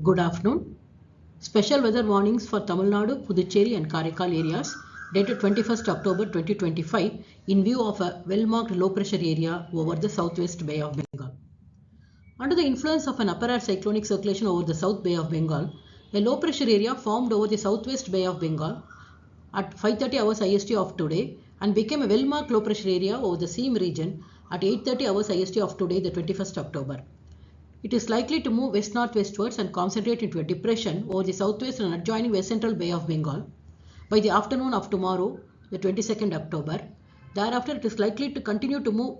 Good afternoon. Special weather warnings for Tamil Nadu, Puducherry and Karaikal areas dated 21st October 2025 in view of a well-marked low pressure area over the southwest Bay of Bengal. Under the influence of an upper air cyclonic circulation over the South Bay of Bengal, a low pressure area formed over the southwest Bay of Bengal at 5:30 hours IST of today and became a well-marked low pressure area over the same region at 8:30 hours IST of today, the 21st October. It is likely to move west-northwestwards and concentrate into a depression over the southwest and adjoining west central Bay of Bengal by the afternoon of tomorrow, the 22nd October. Thereafter, it is likely to continue to move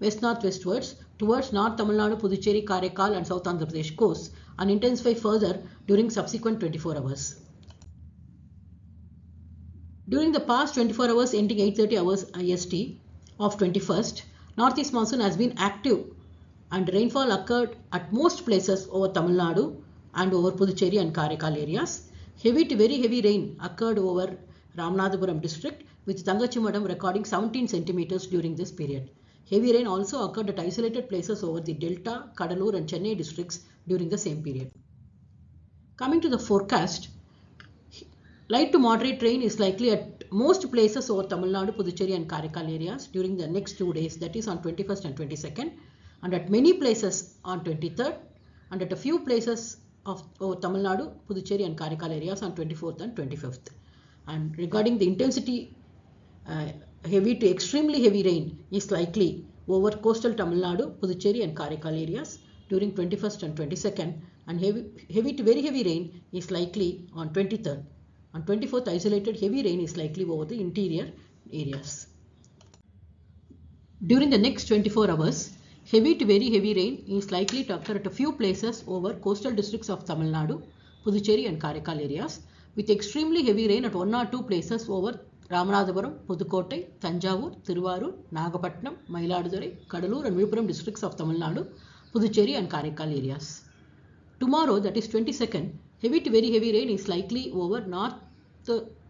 west-northwestwards towards North Tamil Nadu, Puducherry, Karaikal and South Andhra Pradesh coasts and intensify further during subsequent 24 hours. During the past 24 hours ending 8:30 hours IST of 21st, northeast monsoon has been active and rainfall occurred at most places over Tamil Nadu and over Puducherry and Karaikal areas. Heavy to very heavy rain occurred over Ramanathapuram district with Tangachimadam recording 17 centimeters during this period. Heavy rain also occurred at isolated places over the Delta, Kadalur and Chennai districts during the same period. Coming to the forecast, light to moderate rain is likely at most places over Tamil Nadu, Puducherry and Karaikal areas during the next two days that is on 21st and 22nd and at many places on 23rd and at a few places of over Tamil Nadu, Puducherry and Karaikal areas on 24th and 25th. And regarding the intensity, uh, heavy to extremely heavy rain is likely over coastal Tamil Nadu, Puducherry and Karaikal areas during 21st and 22nd and heavy, heavy to very heavy rain is likely on 23rd. On 24th, isolated heavy rain is likely over the interior areas. During the next 24 hours, heavy to very heavy rain is likely to occur at a few places over coastal districts of Tamil Nadu, Puducherry and Karaikal areas with extremely heavy rain at one or two places over Ramanathapuram, Pudukottai, Tanjavur, Tiruvarur, Nagapattinam, Mayiladuthurai, Kadalur and Viluppuram districts of Tamil Nadu, Puducherry and Karaikal areas. Tomorrow, that is 22nd, heavy to very heavy rain is likely over north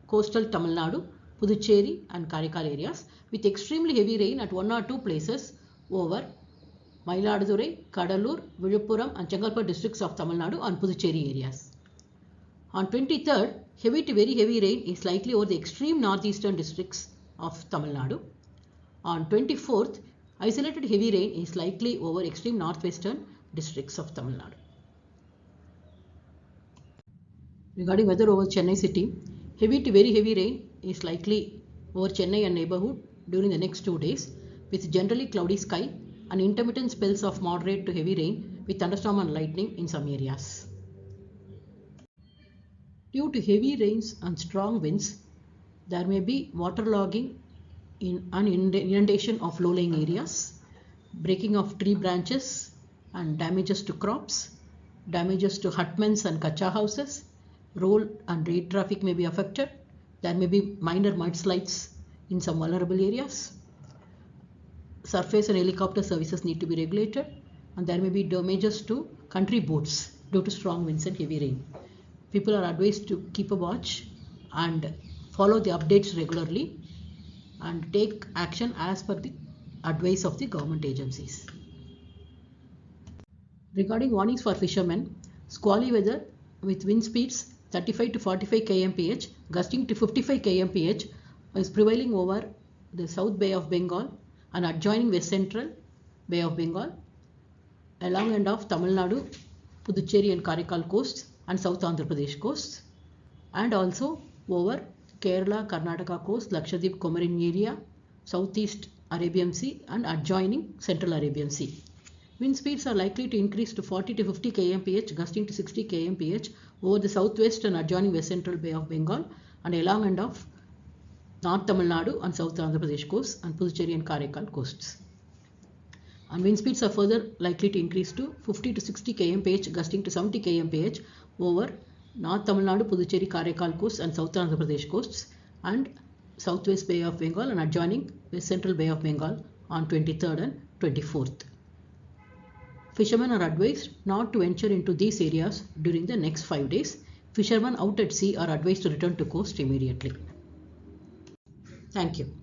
coastal Tamil Nadu, Puducherry and Karaikal areas with extremely heavy rain at one or two places over Mayiladuthurai, Kadalur, Viluppuram and Chengalpattu districts of Tamil Nadu and Puducherry areas. On 23rd, heavy to very heavy rain is likely over the extreme northeastern districts of Tamil Nadu. On 24th, isolated heavy rain is likely over extreme northwestern districts of Tamil Nadu. Regarding weather over Chennai city, heavy to very heavy rain is likely over Chennai and neighborhood during the next two days with generally cloudy sky and intermittent spells of moderate to heavy rain with thunderstorm and lightning in some areas. Due to heavy rains and strong winds, there may be waterlogging in an inundation of low-lying areas, breaking of tree branches and damages to crops, damages to hutments and kacha houses, road and rail traffic may be affected. There may be minor mudslides in some vulnerable areas. Surface and helicopter services need to be regulated and there may be damages to country boats due to strong winds and heavy rain. People are advised to keep a watch and follow the updates regularly and take action as per the advice of the government agencies. Regarding warnings for fishermen, squally weather with wind speeds 35 to 45 kmph, gusting to 55 kmph is prevailing over the South Bay of Bengal and adjoining West Central Bay of Bengal, along and off Tamil Nadu, Puducherry and Karaikal coasts and South Andhra Pradesh coasts, and also over Kerala, Karnataka coast, Lakshadweep, Comorin area, Southeast Arabian Sea and adjoining Central Arabian Sea. Wind speeds are likely to increase to 40 to 50 kmph, gusting to 60 kmph over the southwest and adjoining West Central Bay of Bengal and along and off North Tamil Nadu and South Andhra Pradesh coasts and Puducherry and Karaikal coasts. And wind speeds are further likely to increase to 50 to 60 kmph, gusting to 70 kmph over North Tamil Nadu, Puducherry, Karaikal coasts and South Andhra Pradesh coasts and Southwest Bay of Bengal and adjoining West Central Bay of Bengal on 23rd and 24th. Fishermen are advised not to venture into these areas during the next 5 days. Fishermen out at sea are advised to return to coast immediately. Thank you.